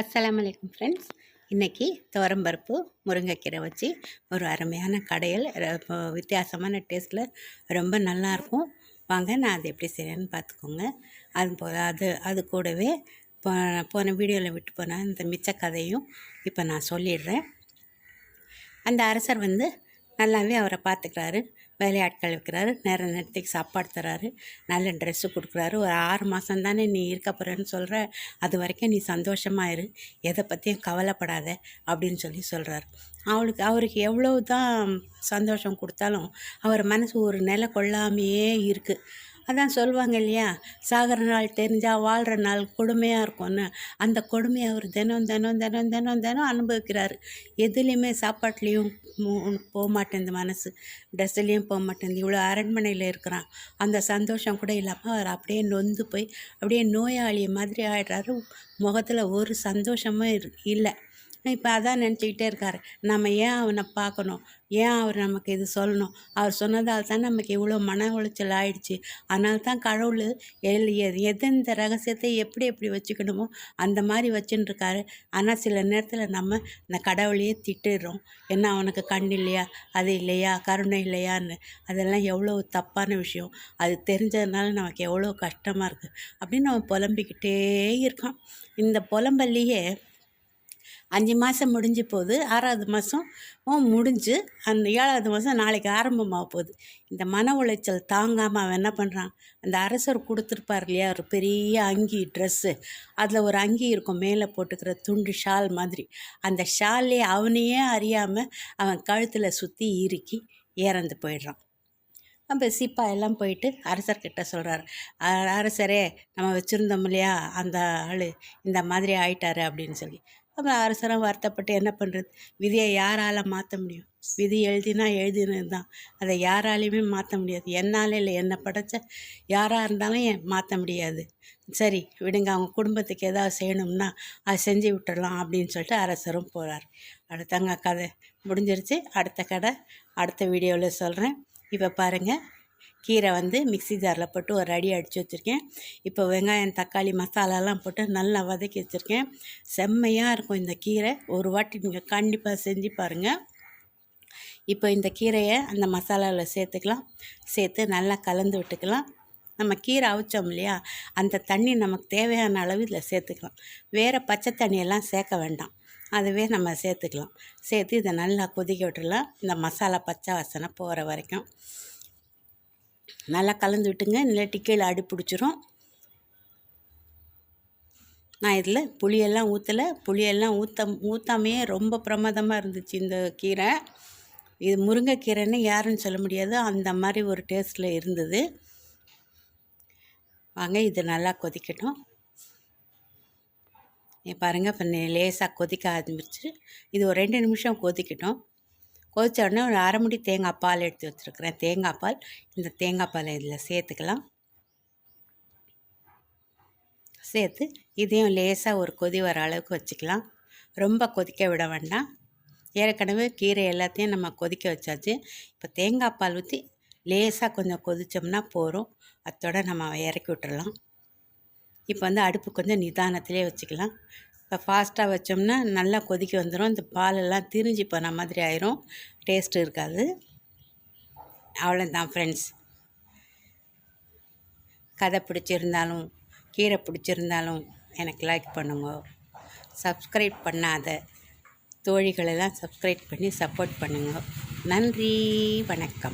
அஸ்லாம் வலைக்கம் ஃப்ரெண்ட்ஸ் இன்றைக்கி துவரம்பருப்பு முருங்கைக்கீரை வச்சு ஒரு அருமையான கடையில் இப்போ வித்தியாசமான டேஸ்ட்டில் ரொம்ப நல்லாயிருக்கும் வாங்க நான் அது எப்படி செய்கிறேன்னு பார்த்துக்கோங்க. அது போ அது அது கூடவே போ போன வீடியோவில் விட்டு போன இந்த மிச்ச கதையும் இப்போ நான் சொல்லிடுறேன். அந்த அரசர் வந்து நல்லாவே அவரை பார்த்துக்கிறாரு. வேலையாட்கள் வைக்கிறாரு நேர நேரத்துக்கு சாப்பாடு தராரு நல்ல ட்ரெஸ்ஸு கொடுக்குறாரு. ஒரு ஆறு மாதம் தானே நீ இருக்க போகிறேன்னு சொல்கிற அது வரைக்கும் நீ சந்தோஷமாக இரு. எதை பற்றியும் கவலைப்படாத அப்படின்னு சொல்லி சொல்கிறாரு அவளுக்கு அவருக்கு எவ்வளோ தான் சந்தோஷம் கொடுத்தாலும் அவர் மனசு ஒரு நிலை கொள்ளாமையே இருக்குது அதான் சொல்லுவாங்க இல்லையா? சாகிற நாள் தெரிஞ்சால் வாழ்கிற நாள் கொடுமையாக இருக்கும்னு. அந்த கொடுமையை அவர் தினம் தினம் தினம் தினம் தினம் அனுபவிக்கிறார். எதுலேயுமே சாப்பாட்லேயும் போக மாட்டேங்குது மனசு. ட்ரெஸ்ஸுலேயும் போக மாட்டேங்குது இவ்வளோ அரண்மனையில் இருக்கிறான். அந்த சந்தோஷம் கூட இல்லாமல் அவர் அப்படியே நொந்து போய் அப்படியே நோயாளி மாதிரி ஆகிடுறாரு முகத்தில் ஒரு சந்தோஷமும் இல்லை. இப்போ அதான் நினச்சிக்கிட்டே இருக்கார். நம்ம ஏன் அவனை பார்க்கணும்? ஏன் அவர் நமக்கு இது சொல்லணும்? அவர் சொன்னதால் தான் நமக்கு இவ்வளோ மன உளைச்சல் ஆயிடுச்சு. அதனால தான் கடவுள் எல் எது எந்தெந்த ரகசியத்தை எப்படி எப்படி வச்சுக்கணுமோ அந்த மாதிரி வச்சுன்னு இருக்காரு ஆனால் சில நேரத்தில் நம்ம இந்த கடவுளையே திட்டுறோம். என்ன அவனுக்கு கண் இல்லையா? அது இல்லையா? கருணை இல்லையான்னு. அதெல்லாம் எவ்வளோ தப்பான விஷயம். அது தெரிஞ்சதுனால நமக்கு எவ்வளோ கஷ்டமாக இருக்குது அப்படின்னு அவன் புலம்பிக்கிட்டே இருக்கான். இந்த புலம்பல்லையே அஞ்சு மாதம் முடிஞ்சு போகுது. ஆறாவது மாதம் முடிஞ்சு. அந்த ஏழாவது மாதம் நாளைக்கு ஆரம்பமாக போகுது. இந்த மன உளைச்சல் தாங்காமல் அவன் என்ன பண்ணுறான் அந்த அரசர் கொடுத்துருப்பார் இல்லையா? ஒரு பெரிய அங்கி ட்ரெஸ்ஸு அதில் ஒரு அங்கி இருக்கும். மேலே போட்டுக்கிற துண்டு ஷால் மாதிரி. அந்த ஷால்லே அவனையே அறியாமல் அவன் கழுத்தில் சுற்றி இறுக்கி இறந்து போயிடுறான். அப்போ சிப்பா எல்லாம் போயிட்டு அரசர்கிட்ட சொல்கிறார் அரசரே நம்ம வச்சுருந்தோம் இல்லையா? அந்த ஆள் இந்த மாதிரி ஆயிட்டாரு அப்படின்னு சொல்லி. அப்புறம் அரசரம் வருத்தப்பட்டு என்ன பண்ணுறது விதியை யாரால் மாற்ற முடியும்? விதி எழுதினா எழுதினது தான் அதை யாராலையுமே மாற்ற முடியாது. என்னால் இல்லை. என்னை படைச்ச யாராக இருந்தாலும் என் மாற்ற முடியாது? சரி விடுங்க. அவங்க குடும்பத்துக்கு ஏதாவது செய்யணும்னா அதை செஞ்சு விட்டுடலாம் அப்படின்னு சொல்லிட்டு அரசரும் போகிறார் அடுத்தங்க கதை முடிஞ்சிருச்சு. அடுத்த கடை அடுத்த வீடியோவில் சொல்கிறேன் இப்போ பாருங்கள் கீரை வந்து மிக்ஸி ஜாரில் போட்டு ஒரு அடி அடித்து வச்சுருக்கேன். இப்போ வெங்காயம் தக்காளி மசாலாலாம் போட்டு நல்லா வதக்கி வச்சுருக்கேன். செம்மையாக இருக்கும் இந்த கீரை. ஒரு வாட்டி நீங்கள் கண்டிப்பாக செஞ்சு பாருங்கள் இப்போ இந்த கீரையை அந்த மசாலாவில் சேர்த்துக்கலாம். சேர்த்து நல்லா கலந்து விட்டுக்கலாம். நம்ம கீரை அவிச்சோம் இல்லையா? அந்த தண்ணி நமக்கு தேவையான அளவு இதில் சேர்த்துக்கலாம். வேறு பச்சை தண்ணியெல்லாம் சேர்க்க வேண்டாம். அதுவே நம்ம சேர்த்துக்கலாம். சேர்த்து இதை நல்லா கொதிக்க விட்டுடலாம். இந்த மசாலா பச்சை வாசனை போகிற வரைக்கும். நல்லா கலந்து விட்டுங்க. இல்லாட்டி கீழே அடி பிடிச்சிரும். நான் இதில் புளியெல்லாம் ஊற்றலை புளியெல்லாம் ஊற்ற ஊற்றாமையே ரொம்ப பிரமாதமாக இருந்துச்சு இந்த கீரை. இது முருங்கைக்கீரைன்னு யாருன்னு சொல்ல முடியாது. அந்த மாதிரி ஒரு டேஸ்ட்டில் இருந்தது. வாங்க இது நல்லா கொதிக்கட்டும். பாருங்கள் இப்போ லேசாக கொதிக்க ஆரம்பிச்சு இது ஒரு ரெண்டு நிமிஷம் கொதிக்கட்டும். கொதித்த உடனே ஒரு அரை முடி தேங்காய் பால் எடுத்து வச்சுருக்கிறேன். தேங்காய் பால் இந்த தேங்காய் பால் இதில் சேர்த்துக்கலாம். சேர்த்து இதையும் லேசாக ஒரு கொதி வர அளவுக்கு வச்சுக்கலாம். ரொம்ப கொதிக்க விட வேண்டாம். ஏற்கனவே கீரை எல்லாத்தையும் நம்ம கொதிக்க வச்சாச்சு. இப்போ தேங்காய் பால் ஊற்றி லேசாக கொஞ்சம் கொதித்தோம்னா போகிறோம் அதோட நம்ம இறக்கி விட்டுறலாம். இப்போ வந்து அடுப்பு கொஞ்சம் நிதானத்திலே வச்சுக்கலாம். இப்போ ஃபாஸ்ட்டாக வச்சோம்னா நல்லா கொதிக்க வந்துடும் இந்த பாலெல்லாம் திரிஞ்சு போன மாதிரி ஆயிரும். டேஸ்ட்டு இருக்காது. அவ்வளோதான் ஃப்ரெண்ட்ஸ் கதை பிடிச்சிருந்தாலும் கீரை பிடிச்சிருந்தாலும் எனக்கு லைக் பண்ணுங்க. சப்ஸ்கிரைப் பண்ணாத தோழிகளெல்லாம் சப்ஸ்கிரைப் பண்ணி சப்போர்ட் பண்ணுங்க. நன்றி வணக்கம்.